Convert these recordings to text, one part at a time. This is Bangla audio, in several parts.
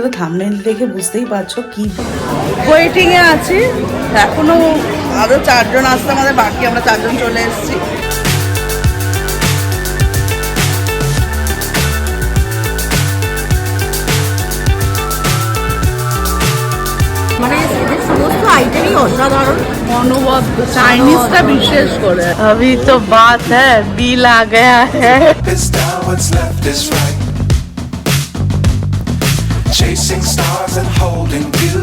তো থামনেল দেখে বুঝতেই পারছো কি ওয়েটিং এ আছি এখনো আরো চারজন আসতে আমাদের বাকি আমরা চারজন চলে এসেছি মানে এদের সমস্ত আইটেমই অসাধারণ অনবদ্য চাইনিজটা বিশেষ করে अभी तो बात है बिल आ गया है Chasing stars and holding you.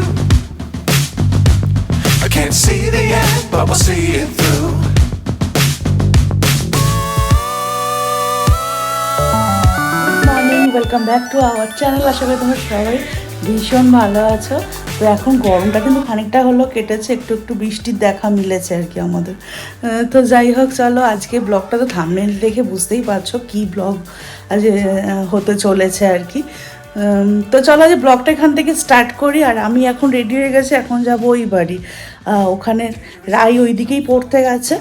I can't see the end, but we'll see it through. Welcome back to our channel আশা করি সবাই ভীষণ ভালো আছো তো এখন গরমটা কিন্তু খানিকটা হলো কেটেছে একটু একটু বৃষ্টির দেখা মিলেছে আর কি আমাদের তো যাই হোক চলো আজকে ব্লগটা তো থামনেল দেখে বুঝতেই পারছ কি ব্লগ আজ হতে চলেছে আর কি তো চলো আজ ব্লগটা এখান থেকে স্টার্ট করি, আর আমি এখন রেডি হয়ে গেছি, এখন যাব ওই বাড়ি। ওখানে রাই ওই দিকেই পড়তে গেছে।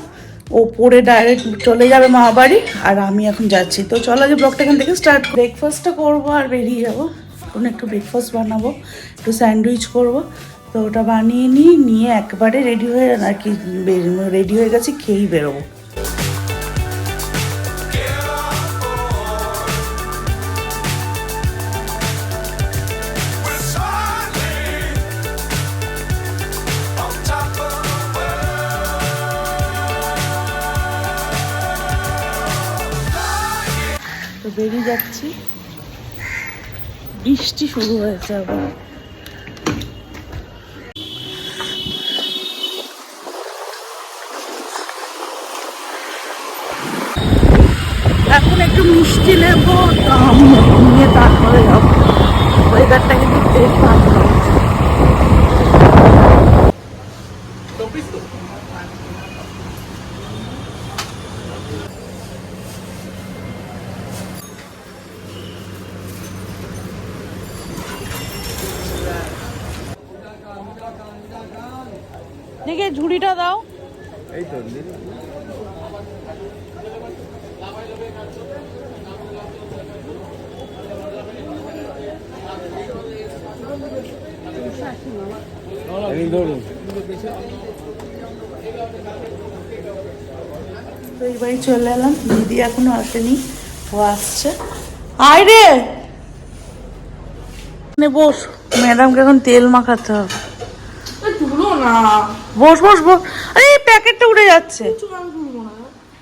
ও পরে ডাইরেক্ট চলে যাবে মা বাড়ি, আর আমি এখন যাচ্ছি। তো চলো যে ব্লগটা এখান থেকে স্টার্ট ব্রেকফাস্টটা করব আর বেরিয়ে যাব। কোনো একটু ব্রেকফাস্ট বানাবো, একটু স্যান্ডউইচ করব। তো ওটা বানিয়ে নিই, নিয়ে একবারে রেডি হয়ে আর কি রেডি হয়ে গেছি, খেয়েই বেরোবো। বেরিয়ে যাচ্ছি। বৃষ্টি শুরু হয়েছে আবার। এখন একটু মিষ্টি নেব নিয়ে তারপরে যাব। ওয়েদারটা কিন্তু বেশ ভালো লাগছে দেখে ঝুড়িটা দাও তো এই বাড়ি চলে এলাম। দিদি এখনও আসেনি ও আসছে। আয় রে নে বস ম্যাডামকে এখন তেল মাখাতে হবে। না। বস বস বস। আরে এই প্যাকেটটা উড়ে যাচ্ছে।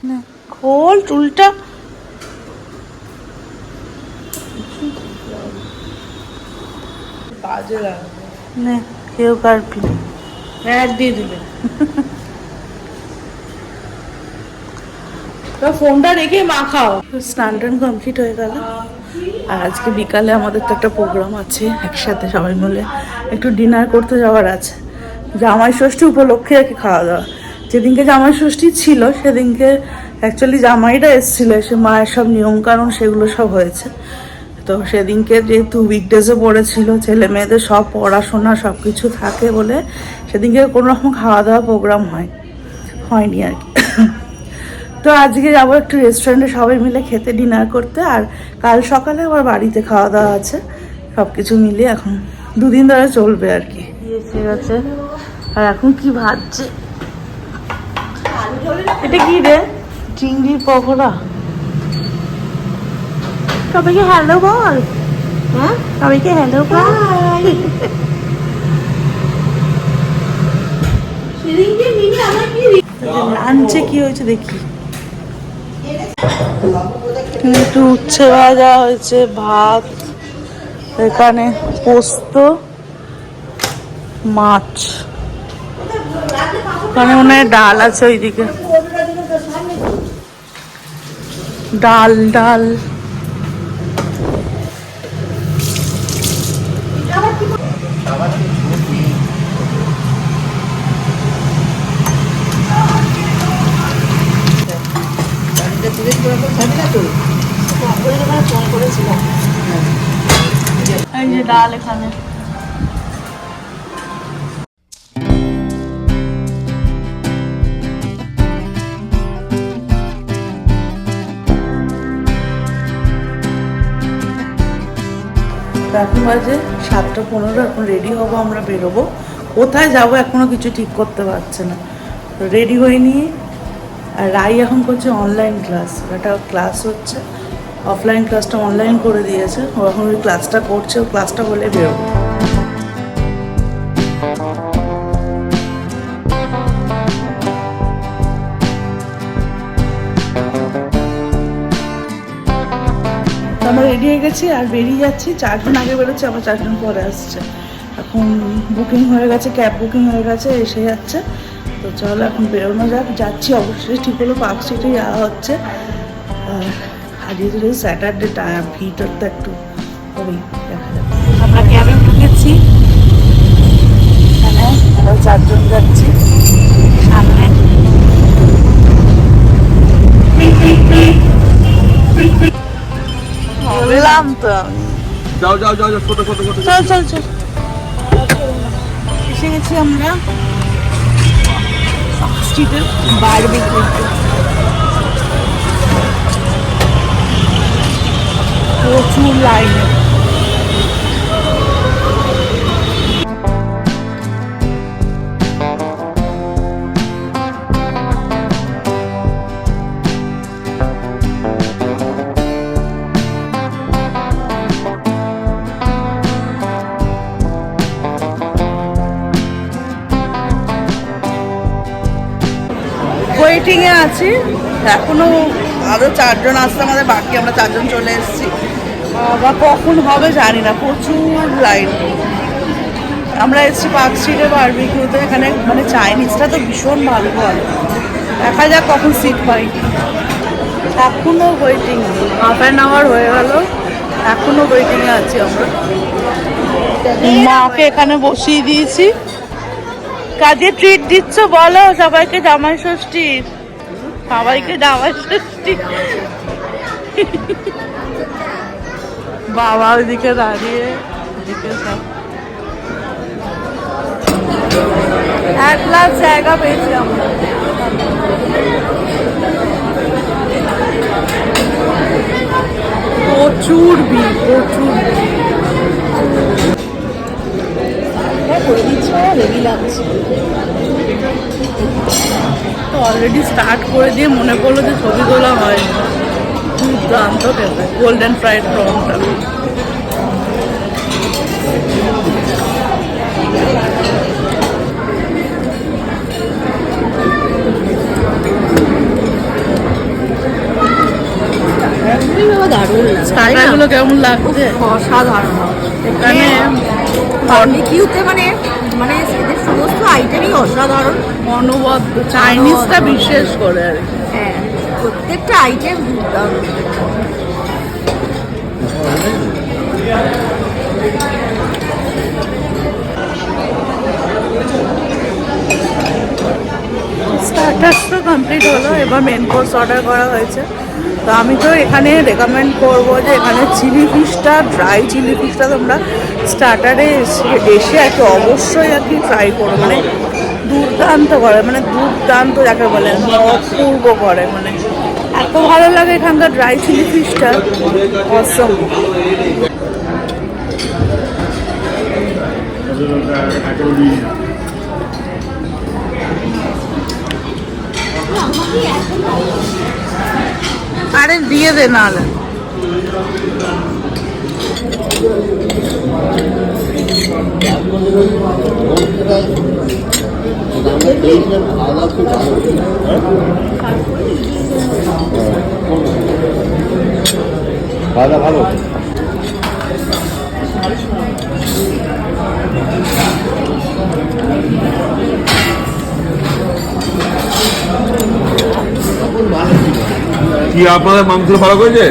না, খোল চুলটা। বাজে লাগবে নে। কেউ কারপি এক দিয়ে দিলে ফোনটা রেখে মাখাও স্নান টান কমপ্লিট হয়ে গেল। আর আজকে বিকালে আমাদের তো একটা প্রোগ্রাম আছে একসাথে সবাই মিলে একটু ডিনার করতে যাওয়ার আছে। জামাই ষষ্ঠী উপলক্ষে আর কি খাওয়া দাওয়া। যেদিনকে জামাই ষষ্ঠী ছিল সেদিনকে অ্যাকচুয়ালি জামাইরা এসেছিল এসে মায়ের সব নিয়মকানুন সেগুলো সব হয়েছে। তো সেদিনকে যেহেতু উইকডেজে পড়েছিল, ছেলে মেয়েদের সব পড়াশোনা সব কিছু থাকে বলে সেদিনকে কোনো রকম খাওয়া দাওয়া প্রোগ্রাম হয়, হয়নি আর কি। তো আজকে যাব একটু রেস্টুরেন্টে সবাই মিলে খেতে ডিনার করতে, আর কাল সকালে আবার বাড়িতে খাওয়া দাওয়া আছে সব কিছু মিলিয়ে এখন দুদিন ধরে চলবে আর কি। এসে গেছে আর এখন কি ভাজছে? এটা কি রে? চিংড়ির পকোড়া? সবাইকে হ্যালো বল। হ্যাঁ? সবাইকে হ্যালো বল। লাঞ্চে কি হয়েছে দেখি। একটু উচ্ছে ভাজা হয়েছে ভাত এখানে পোস্ত মাছ। ওখানে মনে হয় ডাল আছে ওইদিকে। ডাল ডাল। এখন বাজে, সাতটা পনেরো, এখন রেডি হব, আমরা বেরোবো। কোথায় যাব এখনও কিছু ঠিক করতে পারছে না। রেডি হয়ে নিয়ে আর রাই এখন করছে অনলাইন ক্লাস একটা ক্লাস হচ্ছে। অফলাইন ক্লাসটা অনলাইন করে দিয়েছে। ও এখন ওই ক্লাসটা করছে। ও ক্লাসটা হলে বেরোবো। আমরা রেডি হয়ে গেছি আর বেরিয়ে যাচ্ছি। চারজন আগে বেরোচ্ছে, আবার চারজন পরে আসছে। এখন বুকিং হয়ে গেছে ক্যাব বুকিং হয়ে গেছে, এসে যাচ্ছে। তো চলো এখন বেরোনো যাক। যাচ্ছি অবশ্যই ঠিক হলো পার্ক স্ট্রিটে যাওয়া হচ্ছে। আর আজকে যদি স্যাটারডে ভিড়টা তো একটু হবেই দেখা যাবে আমরা ক্যাবে ঢুকেছি এখানে আমরা চারজন যাচ্ছি। সামনে। বললাম তো। আমি যাও যাও যাও যাও ফটো ফটো ফটো চল চল চল। এসে গেছি আমরা। স্ট্রিটের বারবি করতে প্রচুর লাইনে। আছি। এখনও আরও চারজন আসতে আমাদের বাকি আমরা চারজন চলে এসেছি। বা কখন হবে জানি না, প্রচুর লাইন আমরা এসেছি পার্ক স্ট্রিটে বারবিকিউতে এখানে মানে চাইনিজটা তো ভীষণ ভালো ভালো দেখা যাক কখন সিট পাই। এখনও ওয়েটিং হাফ অ্যান আওয়ার হয়ে গেল, এখনও ওয়েটিং এ আছি আমরা। মাকে এখানে বসিয়ে দিয়েছি। কাজে ট্রিট দিচ্ছ বলো, সবাইকে জামাই ষষ্ঠীর। সবাইকে জামাই ষষ্ঠী বাবা ওইদিকে দাঁড়িয়ে এদিকে সব। এক লাখ জায়গা পেয়েছি আমরা। প্রচুর ভিড়, প্রচুর তো অলরেডি স্টার্ট করে দিয়ে মনে পড়ল যে ছবি তোলা হয়। দুর্দান্ত খেতে গোল্ডেন ফ্রাইড প্রনটা দারুণ স্টাইলগুলো কেমন লাগছে? অসাধারণ। এখানে বারবিকিউতে মানে মানে এদের সমস্ত আইটেমই অসাধারণ। অনবদ্য চাইনিজটা বিশেষ করে আর কি। হ্যাঁ প্রত্যেকটা আইটেম দুর্দান্ত। স্টার্টার্স তো কমপ্লিট হলো এবার মেন কোর্স অর্ডার করা হয়েছে। তো আমি তো এখানে রেকমেন্ড করব যে এখানে চিলি ফিশটা ড্রাই চিলি ফিশটা তোমরা স্টার্টারে এসে কি অবশ্যই আর কি ট্রাই করো। মানে দুর্দান্ত করে মানে দুর্দান্ত যাকে বলে অপূর্ব করে মানে এত ভালো লাগে এখানকার ড্রাই চিলি ফিশটা। অসম আরে দিয়ে দে নাহলে ভালো ভালো কি আপনাদের মাংস ভালো করেছে?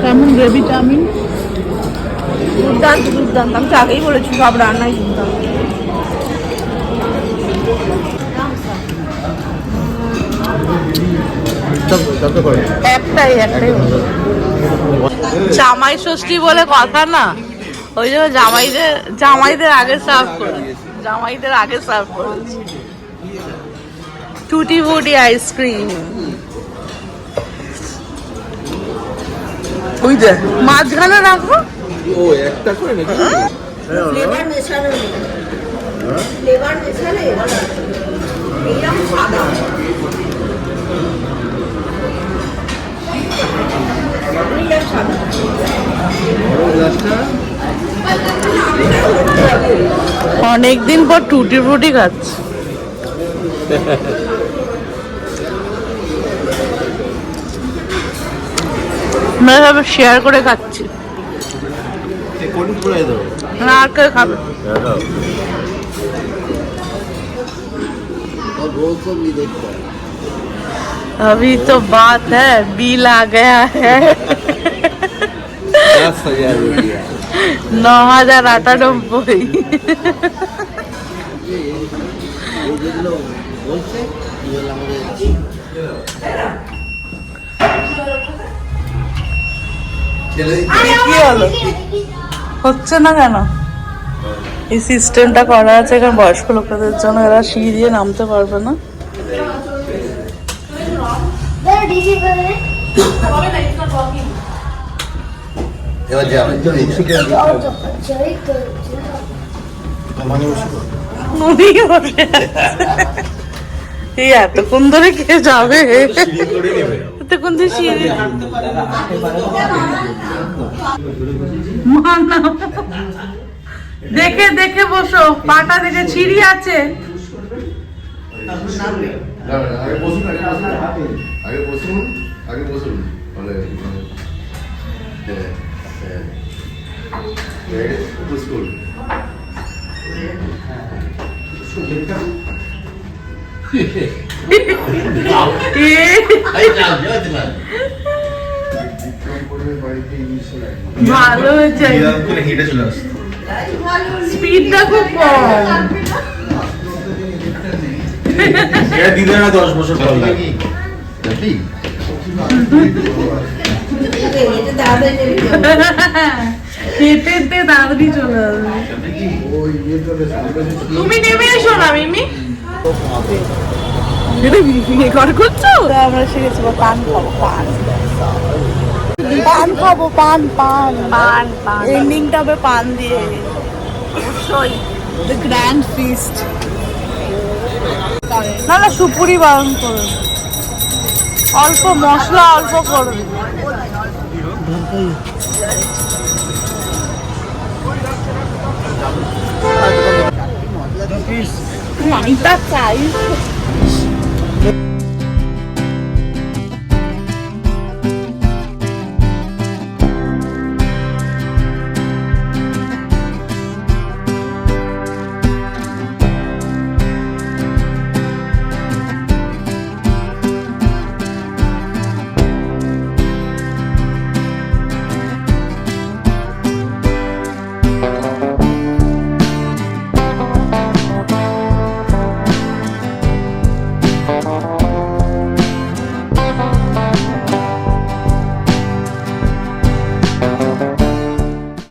কেমন গ্রেভি চাউমিন? দুর্দান্ত দুর্দান্ত। আমি তো আগেই বলেছি সব রান্নাই দুর্দান্ত। একটাই একটাই জামাই ষষ্ঠী বলে কথা না ওই জন্য জামাইদের জামাইদের আগে সার্ভ করে জামাইদের আগে সার্ভ করেছি। টুটি ফুটি আইসক্রিম ওই যে। মাঝখানে রাখব? ও একটা করে নাকি? ফ্লেভার মেশানো নেই। ফ্লেভার মেশালে এইরকম সাদা অনেকদিন পর টুটি ফুটি খাচ্ছি। আমরা সবাই শেয়ার করে খাচ্ছি না আর কেউ খাবে अभी तो बात है बिल आ गया है दस हजार रुपया ন হাজার আটানব্বই কি হলো? হচ্ছে না কেন? এই সিস্টেমটা করা আছে এখানে বয়স্ক লোকেদের জন্য এরা সিঁড়ি দিয়ে নামতে পারবে না। এই এতক্ষণ ধরে কে যাবে? এতক্ষণ মা না। দেখে দেখে বসো পাটা দেখে সিঁড়ি আছে। হ্যাঁ। ভালো হয়েছে হেঁটে চলে আসছে স্পিডটা খুব কম। এটা দিলে না দশ বছর পর লাগে তুমি নেমে এসো না মিমি। রেকর্ড করছ আমরা শিখেছি পান খাব পান পান খাব পান পান পান পান এন্ডিংটা হবে পান দিয়ে। অবশ্যই দ্য গ্র্যান্ড ফিস্ট না না সুপুরি বারণ করুন অল্প মশলা অল্প করুন Não, tá isso.